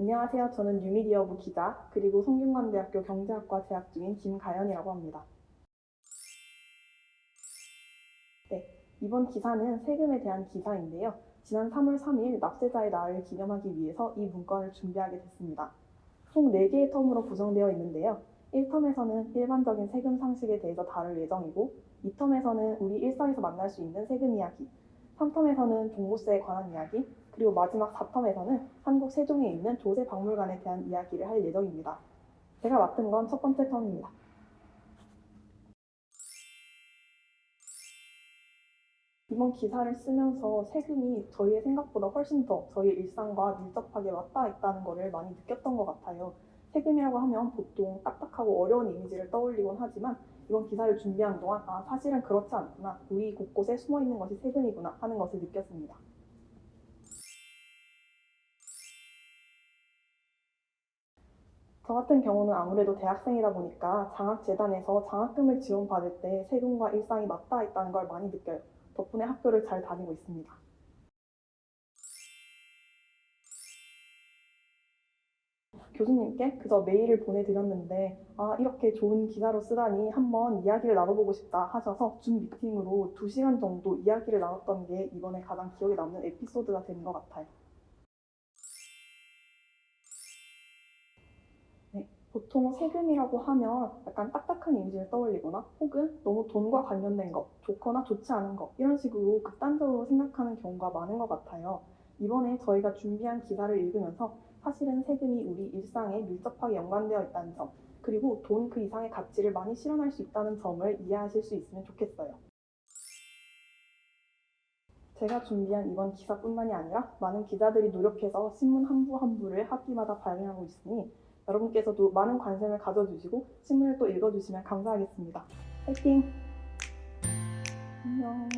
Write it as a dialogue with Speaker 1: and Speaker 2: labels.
Speaker 1: 안녕하세요. 저는 뉴미디어부 기자 그리고 성균관대학교 경제학과 재학 중인 김가연이라고 합니다. 네, 이번 기사는 세금에 대한 기사인데요. 지난 3월 3일 납세자의 날을 기념하기 위해서 이 문건을 준비하게 됐습니다. 총 4개의 텀으로 구성되어 있는데요. 1텀에서는 일반적인 세금 상식에 대해서 다룰 예정이고 2텀에서는 우리 일상에서 만날 수 있는 세금 이야기 3텀에서는 종부세에 관한 이야기 그리고 마지막 4텀에서는 한국 세종에 있는 조세 박물관에 대한 이야기를 할 예정입니다. 제가 맡은 건 첫 번째 텀입니다. 이번 기사를 쓰면서 세금이 저희의 생각보다 훨씬 더 저희 일상과 밀접하게 왔다 있다는 것을 많이 느꼈던 것 같아요. 세금이라고 하면 보통 딱딱하고 어려운 이미지를 떠올리곤 하지만 이번 기사를 준비하는 동안 아 사실은 그렇지 않구나 우리 곳곳에 숨어 있는 것이 세금이구나 하는 것을 느꼈습니다. 저 같은 경우는 아무래도 대학생이다 보니까 장학재단에서 장학금을 지원받을 때 세금과 일상이 맞닿아 있다는 걸 많이 느껴요. 덕분에 학교를 잘 다니고 있습니다. 교수님께 그저 메일을 보내드렸는데 아 이렇게 좋은 기사로 쓰다니 한번 이야기를 나눠보고 싶다 하셔서 줌 미팅으로 2시간 정도 이야기를 나눴던 게 이번에 가장 기억에 남는 에피소드가 되는 것 같아요. 네, 보통 세금이라고 하면 약간 딱딱한 이미지를 떠올리거나 혹은 너무 돈과 관련된 것, 좋거나 좋지 않은 것 이런 식으로 극단적으로 생각하는 경우가 많은 것 같아요. 이번에 저희가 준비한 기사를 읽으면서 사실은 세금이 우리 일상에 밀접하게 연관되어 있다는 점, 그리고 돈 그 이상의 가치를 많이 실현할 수 있다는 점을 이해하실 수 있으면 좋겠어요. 제가 준비한 이번 기사뿐만이 아니라 많은 기자들이 노력해서 신문 한 부 한 부를 학기마다 발행하고 있으니 여러분께서도 많은 관심을 가져주시고 신문을 또 읽어주시면 감사하겠습니다. 화이팅! 안녕.